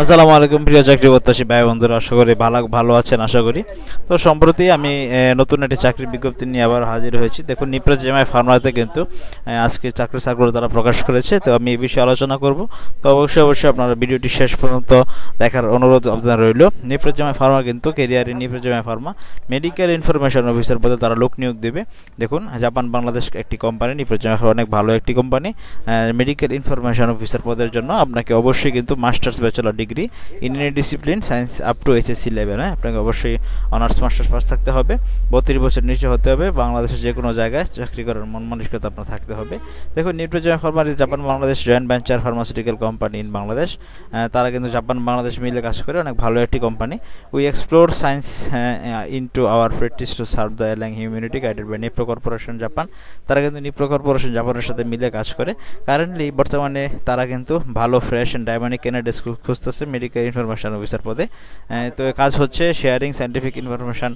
আসসালামু আলাইকুম, প্রিয় চাকরি প্রত্যাশী ভাই বন্ধুরা। আশা করি ভালো ভালো আছেন, আশা করি। তো সম্প্রতি আমি নতুন একটি চাকরির বিজ্ঞপ্তি নিয়ে আবার হাজির হয়েছি। দেখুন, নিপ্রজ জেমাই ফার্মাতে কিন্তু আজকে চাকরি সার্কুলার তারা প্রকাশ করেছে। তো আমি এই বিষয়ে আলোচনা করব। তো অবশ্যই অবশ্যই আপনারা ভিডিওটি শেষ পর্যন্ত দেখার অনুরোধ আপনার রইল। নিপ্রজ জেমাই ফার্মা কিন্তু কেরিয়ারে নিপ্রজ JMI pharma medical information officer পদে তারা লোক নিয়োগ দেবে। দেখুন, জাপান, বাংলাদেশ একটি কোম্পানি, নিপ্রজ জেমাই ফার্মা অনেক ভালো একটি কোম্পানি। মেডিকেল ইনফরমেশন অফিসার পদের জন্য আপনাকে অবশ্যই কিন্তু masters, bachelor degree in any discipline science up to HSC level হ্যাঁ? আপনাকে অবশ্যই অনার্স মাস্টার্স পাস থাকতে হবে। বত্রিশ বছর নিচে হতে হবে। বাংলাদেশের যে কোনো জায়গায় চাকরি করার মন মানসিকতা আপনার থাকতে হবে। দেখুন নিউট্রোজয় ফার্মারি Japan Bangladesh joint venture pharmaceutical company in Bangladesh. তারা কিন্তু জাপান বাংলাদেশ মিলে কাজ করে। অনেক ভালো একটি company we explore science in to our practice to serve the এলাং humanity guided by Nipro corporation Japan তারা কিন্তু নিপ্রো কর্পোরেশন জাপানের সাথে মিলে কাজ করে। কারেন্টলি বর্তমানে তারা কিন্তু ভালো ফ্রেশ অ্যান্ড ডায়মন্ডিক ক্যান্ডিডেটস খুঁজতেছে। মেডিকেল ইনফরমেশন অফিসার পদে। তো কাজ হচ্ছে sharing scientific information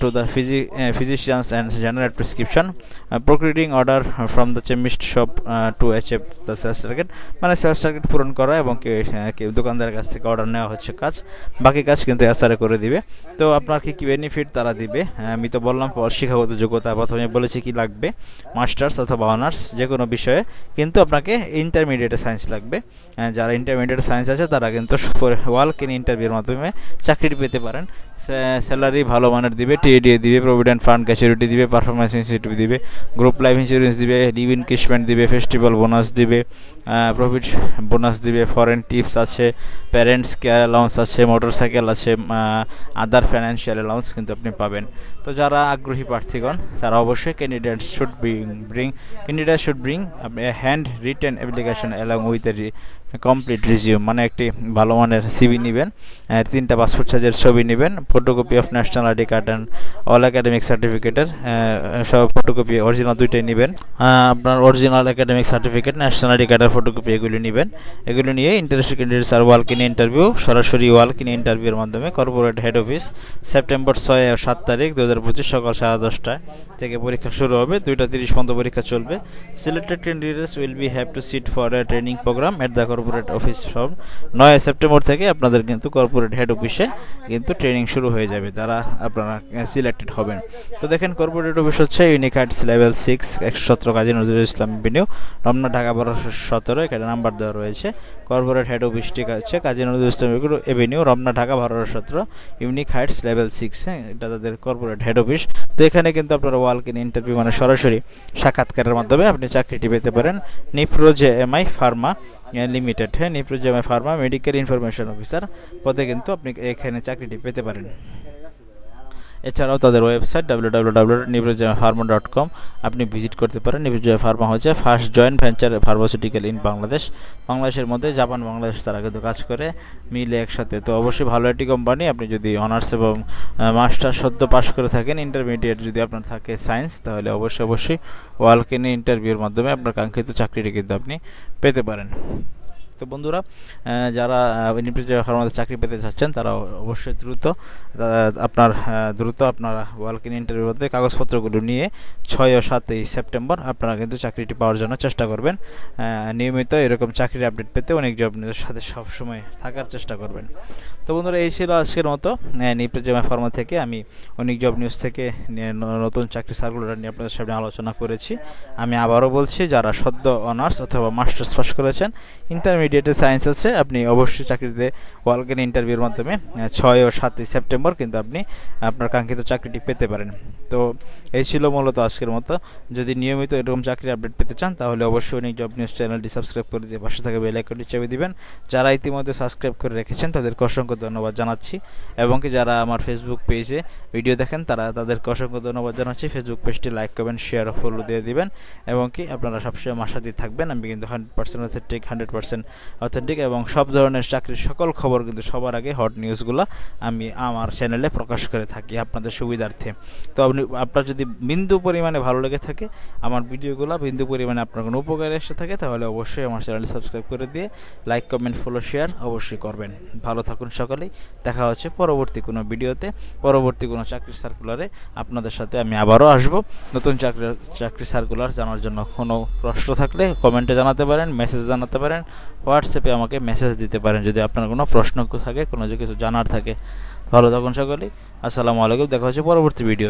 to the Fiji physicians and general prescription procuring order from the chemist shop to achieve the sales target মানে সেলস টার্গেট পূরণ করা এবং কে আহ, কে দোকানদারের কাছ থেকে অর্ডার নেওয়া হচ্ছে কাজ। বাকি কাজ কিন্তু এসআরএ করে দিবে। তো আপনার কি কি বেনিফিট তারা দিবে? আমি তো বললাম শিক্ষাগত যোগ্যতা প্রথমে বলেছি কি লাগবে? মাস্টার্স অথবা অনার্স যে কোনো বিষয়ে। কিন্তু আপনাকে ইন্টারমিডিয়েটে সায়েন্স লাগবে। যারা ইন্টারমিডিয়েট সায়েন্স আছে তারা কিন্তু ওয়াল কিন ইন্টারভিউর মাধ্যমে চাকরি পেতে পারেন। স্যালারি ভালো মানের দিবে টিএডিএ দিবে প্রভিডেন্ট ফান্ড ক্যাচুরিটি দিবে পারফরমেন্স ইনসেন্টিভ দিবে গ্রুপ লাইফ ইন্স্যুরেন্স দিবে লিভ ইনক্রিশমেন্ট দিবে ফেস্টিভ্যাল বোনাস দিবে প্রফিট বোনাস দিবে ফরেন টিপস আছে প্যারেন্টস কেয়ার অ্যালাউন্স আছে মোটর সাইকেল আছে আদার ফাইন্যান্সিয়াল অ্যালাউন্স কিন্তু আপনি পাবেন। তো যারা আগ্রহী প্রার্থীগণ, তারা অবশ্যই candidate should bring bring candidate should bring hand written application along with complete resume মানে একটি ভালো মানের সিবি নেবেন। তিনটা পাসপোর্ট সাইজের ছবি নেবেন photocopy of national ID card and all academic সার্টিফিকেটের সব ফটোকপি অরিজিনাল দুইটাই নেবেন। আপনার original academic certificate national ID কার্ডের ফটোকপি এগুলি নেবেন। এগুলি নিয়ে ইন্টারেস্টেড ক্যান্ডিডেটস আর ওয়াল কিনে ইন্টারভিউ সরাসরি ওয়াল কিনে ইন্টারভিউর মাধ্যমে কর্পোরেট হেড অফিস সেপ্টেম্বর ছয় সাত তারিখ দু হাজার পঁচিশ সকাল সাড়ে দশটায় থেকে পরীক্ষা শুরু হবে। দুইটা তিরিশ পর্যন্ত পরীক্ষা চলবে। Selected candidates will be have to sit for a training program at the corporate office from নয় সেপ্টেম্বর থেকে আপনাদের কিন্তু কর্পোরেট হেড অফিসে কিন্তু ট্রেনিং শুরু হয়ে যাবে। যারা আপনারা সিলেক্টেড হবেন। তো দেখেন কর্পোরেট অফিস হচ্ছে ইউনিক হাইটস লেভেল সিক্স একশো সতেরো কাজী নজরুল ইসলাম এভিনিউ রমনা, ঢাকা, বারোশো সতেরো। এখানে নাম্বার দেওয়া রয়েছে। কর্পোরেট হেড অফিসটি হচ্ছে কাজী নজরুল ইসলাম এভিনিউ রমনা, ঢাকা, বারোশো সতেরো। ইউনিক হাইটস লেভেল সিক্স হ্যাঁ এটা তাদের কর্পোরেট হেড অফিস তো এখানে কিন্তু আপনারা ওয়াল কিন ইন্টারভিউ মানে সরাসরি সাক্ষাৎকারের মাধ্যমে আপনি চাকরিটি পেতে পারেন। নিপ্রোজে এমআই ফার্মা লিমিটেড হ্যাঁ নিপ্রোজে ফার্মা মেডিকেল ইনফরমেশন অফিসার পদে কিন্তু আপনি এখানে চাকরিটি পেতে পারেন। এছাড়াও তাদের website W W W pharma dot com আপনি ভিজিট করতে পারেন। নিপ্রোজয় ফার্মা হচ্ছে first joint venture pharmaceutical in Bangladesh বাংলাদেশের মধ্যে জাপান বাংলাদেশ তারা কিন্তু কাজ করে, মিলে একসাথে। তো অবশ্যই ভালো একটি কোম্পানি আপনি যদি অনার্স এবং মাস্টার সদ্য পাশ করে থাকেন ইন্টারমিডিয়েট যদি আপনার থাকে সায়েন্স তাহলে অবশ্যই অবশ্যই ওয়ালকেনে ইন্টারভিউর মাধ্যমে আপনার কাঙ্ক্ষিত চাকরিটি কিন্তু আপনি পেতে পারেন। তো বন্ধুরা যারা ফার্মাতে চাকরি পেতে চাচ্ছেন, তারা অবশ্যই দ্রুত আপনার দ্রুত আপনারা ওয়ালকিন ইন্টারভিউর মধ্যে কাগজপত্রগুলো নিয়ে ছয় ও সাতই সেপ্টেম্বর আপনারা কিন্তু চাকরিটি পাওয়ার জন্য চেষ্টা করবেন। নিয়মিত এরকম চাকরির আপডেট পেতে অনেক জব নিউজের সাথে সবসময় থাকার চেষ্টা করবেন। তো বন্ধুরা, এই ছিল আজকের মতো। নিপ্রজমা ফার্মা থেকে আমি অনেক জব নিউজ থেকে নতুন চাকরি সার্কুলার নিয়ে আপনাদের সামনে আলোচনা করেছি। আমি আবারও বলছি, যারা সদ্য অনার্স অথবা মাস্টার্স পাস করেছেন ইন্টারমিডিয়েটে সায়েন্স আছে, আপনি অবশ্যই চাকরিতে ওয়ালকেন ইন্টারভিউর মাধ্যমে ছয় ও সাতই সেপ্টেম্বর কিন্তু আপনি আপনার কাঙ্ক্ষিত চাকরিটি পেতে পারেন। তো এই ছিল মূলত আজকের মতো। যদি নিয়মিত এরকম চাকরির আপডেট পেতে চান, তাহলে অবশ্যই অনেক জব নিউজ চ্যানেলটি সাবস্ক্রাইব করে দিয়ে পাশে থাকা বেল আইকনটি চেপে দিবেন। যারা ইতিমধ্যে সাবস্ক্রাইব করে রেখেছেন, তাদেরকে অসংখ্য ধন্যবাদ জানাচ্ছি। এবং কি যারা আমার ফেসবুক পেজে ভিডিও দেখেন, তারা তাদেরকে অসংখ্য ধন্যবাদ জানাচ্ছি। ফেসবুক পেজটি লাইক করবেন শেয়ার ও ফলো দিয়ে দিবেন। এবং কি আপনারা সবসময় আমার সাথে থাকবেন। আমি কিন্তু hundred percent authentic hundred percent authentic এবং সব ধরনের চাকরির সকল খবর কিন্তু সবার আগে হট নিউজগুলো আমি আমার চ্যানেলে প্রকাশ করে থাকি আপনাদের সুবিধার্থে। তো আপনি, আপনার যদি বিন্দু পরিমাণে ভালো লেগে থাকে, আমার ভিডিওগুলো বিন্দু পরিমাণে আপনার কোনো উপকারে এসে থাকে, তাহলে অবশ্যই আমার চ্যানেলটি সাবস্ক্রাইব করে দিয়ে লাইক কমেন্ট ফলো শেয়ার অবশ্যই করবেন। ভালো থাকুন সকলেই। দেখা হচ্ছে পরবর্তী কোনো ভিডিওতে পরবর্তী কোনো চাকরি সার্কুলারে আপনাদের সাথে আমি আবারও আসব। নতুন চাকরি চাকরি সার্কুলার জানার জন্য কোনো প্রশ্ন থাকলে কমেন্টে জানাতে পারেন মেসেজ জানাতে পারেন। হোয়াটসঅ্যাপে আমাকে মেসেজ দিতে পারেন যদি আপনার কোনো প্রশ্ন থাকে, কোনো কিছু জানার থাকে। ভালো থাকুন সকলেই। আসসালামু আলাইকুম, দেখা হচ্ছে পরবর্তী ভিডিও